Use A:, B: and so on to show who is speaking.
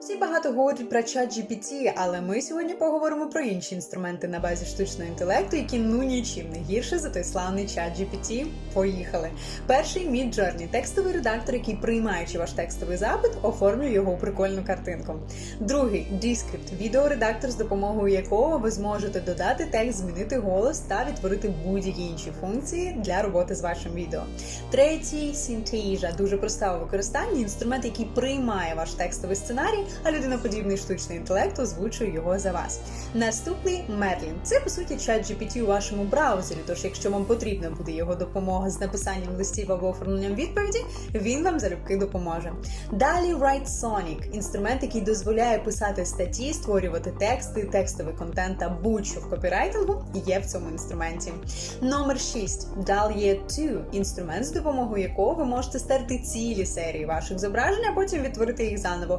A: Всі багато говорять про чат GPT, але ми сьогодні поговоримо про інші інструменти на базі штучного інтелекту, які ну нічим не гірше за той славний чат GPT. Поїхали. Перший Midjourney – текстовий редактор, який, приймаючи ваш текстовий запит, оформлює його у прикольну картинку. Другий Descript – відеоредактор, з допомогою якого ви зможете додати текст, змінити голос та відтворити будь-які інші функції для роботи з вашим відео. Третій Synthesia – дуже проста у використанні інструмент, який приймає ваш текстовий сценарій, а людиноподібний штучний інтелект озвучує його за вас. Наступний Merlin. Це по суті чат GPT у вашому браузері. Тож, якщо вам потрібна буде його допомога з написанням листів або оформленням відповіді, він вам залюбки допоможе. Далі Write інструмент, який дозволяє писати статті, створювати тексти, текстовий контент та будь-що в копірайтингу є в цьому інструменті. Номер 6 DALL-E 2 – інструмент, з допомогою якого ви можете стерти цілі серії ваших зображень, а потім відтворити їх заново.